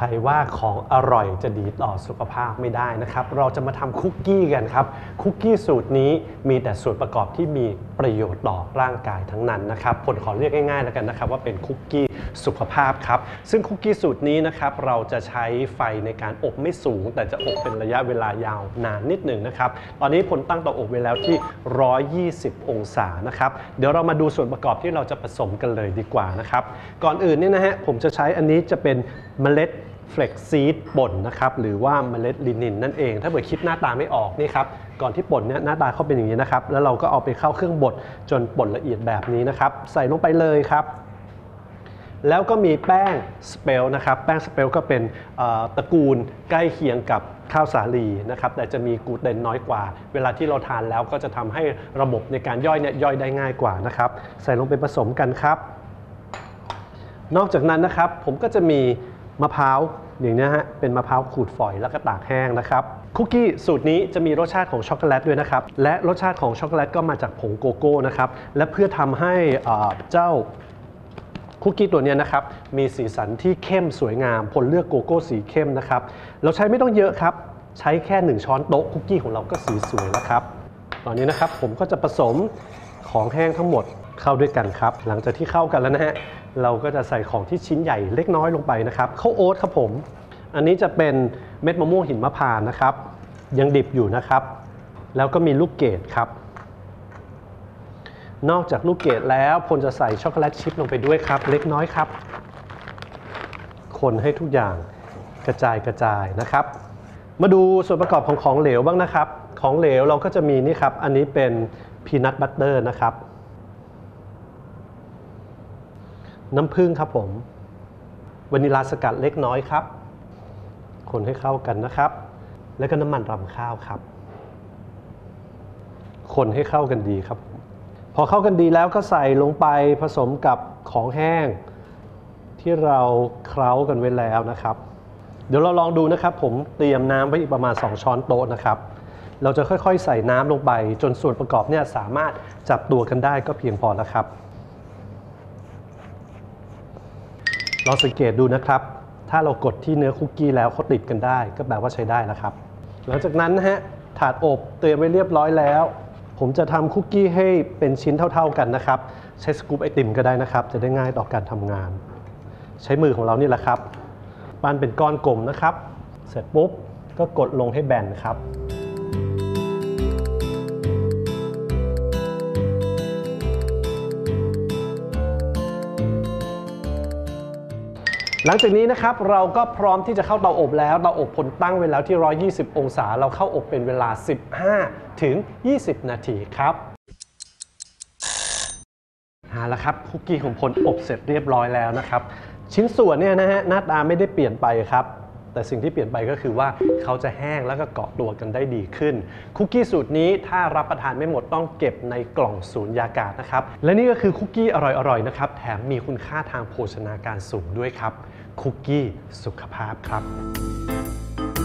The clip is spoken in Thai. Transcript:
ใครว่าของอร่อยจะดีต่อสุขภาพไม่ได้นะครับ เราจะมาทำคุกกี้กันครับ คุกกี้สูตรนี้มีแต่ส่วนประกอบที่มีประโยชน์ต่อร่างกายทั้งนั้นนะครับผลขอเรียกง่ายๆแล้วกันนะครับ ว่าเป็นคุกกี้สุขภาพครับ ซึ่งคุกกี้สูตรนี้นะครับเราจะใช้ไฟในการอบไม่สูง แต่จะอบเป็นระยะเวลายาวนานนิดหนึ่งนะครับ ตอนนี้ผลตั้งเตาอบไว้แล้วที่ 120 องศานะครับ เดี๋ยวเรามาดูส่วนประกอบที่เราจะผสมกันเลยดีกว่านะครับ ก่อนอื่นเนี่ยนะฮะผมจะใช้อันนี้จะเป็นเมล็ดเฟล็กซีดป่นนะครับหรือว่าเมล็ดลินินนั่นเอง ถ้าเกิดคิดหน้าตาไม่ออกนี่ครับก่อนที่ป่นเนี่ยหน้าตาเขาเป็นอย่างนี้นะครับ แล้วเราก็เอาไปเข้าเครื่องบดจนป่นละเอียดแบบนี้นะครับ ใส่ลงไปเลยครับ แล้วก็มีแป้งสเปลนะครับแป้งสเปลก็เป็นตระกูลใกล้เคียงกับข้าวสาลีนะครับแต่จะมีกลูเตนน้อยกว่า เวลาที่เราทานแล้วก็จะทำให้ระบบในการย่อยเนี่ยย่อยได้ง่ายกว่านะครับใส่ลงไปผสมกันครับ นอกจากนั้นนะครับผมก็จะมี มะพร้าวอย่างนี้ฮะเป็นมะพร้าวขูดฝอยแล้วก็ตากแห้งนะครับคุกกี้สูตรนี้จะมีรสชาติของช็อกโกแลตด้วยนะครับ และรสชาติของช็อกโกแลตก็มาจากผงโกโก้นะครับ และเพื่อทำให้อ่าเจ้าคุกกี้ตัวเนี้ยนะครับ มีสีสันที่เข้มสวยงาม ผลเลือกโกโก้สีเข้มนะครับ เราใช้ไม่ต้องเยอะครับ ใช้แค่ 1 ช้อนโต๊ะคุกกี้ของเราก็สีสวยแล้วครับ ตอนนี้นะครับผมก็จะผสมของแห้งทั้งหมด เข้าด้วยกันครับ หลังจากที่เข้ากันแล้วนะฮะเราก็จะใส่ของที่ชิ้นใหญ่เล็กน้อยลงไปนะครับข้าวโอ๊ตครับผม อันนี้จะเป็นเม็ดมะม่วงหินมะพร้าวนะครับ ยังดิบอยู่นะครับ แล้วก็มีลูกเกดครับ นอกจากลูกเกดแล้วพลจะใส่ช็อกโกแลตชิพลงไปด้วยครับ เล็กน้อยครับ คนให้ทุกอย่างกระจายกระจายนะครับ มาดูส่วนประกอบของของเหลวบ้างนะครับ ของเหลวเราก็จะมีนี่ครับ อันนี้เป็นพีนัทบัตเตอร์นะครับ น้ำผึ้งครับผมวานิลาสกัดเล็กน้อยครับ คนให้เข้ากันนะครับ แล้วก็น้ำมันรำข้าวครับ คนให้เข้ากันดีครับ พอเข้ากันดีแล้วก็ใส่ลงไปผสมกับของแห้ง ที่เราเคล้ากันไว้แล้วนะครับ เดี๋ยวเราลองดูนะครับ ผมเตรียมน้ำไว้อีกประมาณ 2 ช้อนโต๊ะนะครับเราจะค่อยๆ ใส่น้ำลงไป จนส่วนประกอบเนี่ยสามารถจับตัวกันได้ก็เพียงพอแล้วครับ ลองสังเกตดูนะครับ ถ้าเรากดที่เนื้อคุกกี้แล้วเขาติดกันได้ ก็แปลว่าใช้ได้แล้วครับ หลังจากนั้นนะฮะถาดอบเตรียมไว้เรียบร้อยแล้ว ผมจะทำคุกกี้ให้เป็นชิ้นเท่า ๆกันนะครับ ใช้สกู๊ปไอติมก็ได้นะครับ จะได้ง่ายต่อการทำงาน ใช้มือของเรานี่แหละครับปั้นเป็นก้อนกลมนะครับ เสร็จปุ๊บก็กดลงให้แบนครับ หลังจากนี้นะครับเราก็พร้อมที่จะเข้าเตาอบแล้วเตาอบผลตั้งไว้แล้วที่ 120 องศา เราเข้าอบเป็นเวลา 15 ถึง 20 นาทีครับเอาละครับคุกกี้ของพลอบเสร็จเรียบร้อยแล้วนะครับ ชิ้นส่วนเนี่ยนะฮะหน้าตาไม่ได้เปลี่ยนไปครับแต่สิ่งที่เปลี่ยนไปก็คือว่าเขาจะแห้งแล้วก็เกาะตัวกันได้ดีขึ้น คุกกี้สูตรนี้ถ้ารับประทานไม่หมดต้องเก็บในกล่องสูญญากาศนะครับ และนี่ก็คือคุกกี้อร่อยๆนะครับ แถมมีคุณค่าทางโภชนาการสูงด้วยครับ คุกกี้สุขภาพครับ